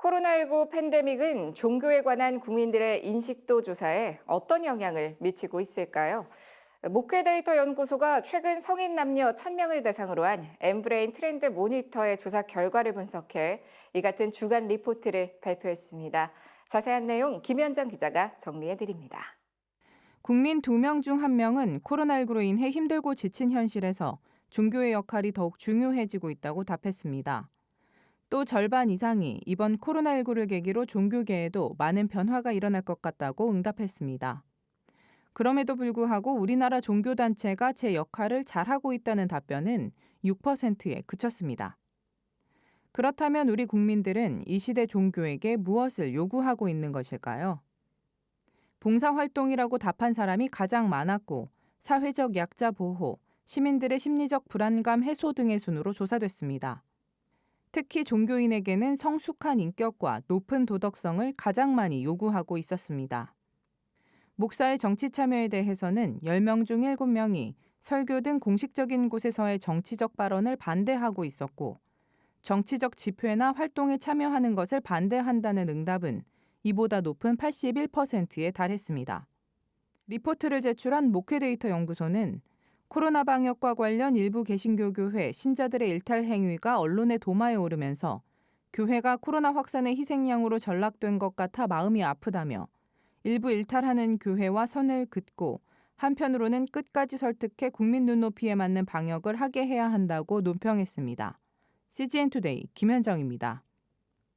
코로나19 팬데믹은 종교에 관한 국민들의 인식도 조사에 어떤 영향을 미치고 있을까요? 목회 데이터 연구소가 최근 성인 남녀 1000명을 대상으로 한 엠브레인 트렌드 모니터의 조사 결과를 분석해 이 같은 주간 리포트를 발표했습니다. 자세한 내용 김현정 기자가 정리해 드립니다. 국민 2명 중 1명은 코로나19로 인해 힘들고 지친 현실에서 종교의 역할이 더욱 중요해지고 있다고 답했습니다. 또 절반 이상이 이번 코로나19를 계기로 종교계에도 많은 변화가 일어날 것 같다고 응답했습니다. 그럼에도 불구하고 우리나라 종교단체가 제 역할을 잘하고 있다는 답변은 6%에 그쳤습니다. 그렇다면 우리 국민들은 이 시대 종교에게 무엇을 요구하고 있는 것일까요? 봉사활동이라고 답한 사람이 가장 많았고 사회적 약자 보호, 시민들의 심리적 불안감 해소 등의 순으로 조사됐습니다. 특히 종교인에게는 성숙한 인격과 높은 도덕성을 가장 많이 요구하고 있었습니다. 목사의 정치 참여에 대해서는 10명 중 7명이 설교 등 공식적인 곳에서의 정치적 발언을 반대하고 있었고 정치적 집회나 활동에 참여하는 것을 반대한다는 응답은 이보다 높은 81%에 달했습니다. 리포트를 제출한 목회 데이터 연구소는 코로나 방역과 관련 일부 개신교 교회 신자들의 일탈 행위가 언론에 도마에 오르면서 교회가 코로나 확산의 희생양으로 전락된 것 같아 마음이 아프다며 일부 일탈하는 교회와 선을 긋고 한편으로는 끝까지 설득해 국민 눈높이에 맞는 방역을 하게 해야 한다고 논평했습니다. CGN 투데이 김현정입니다.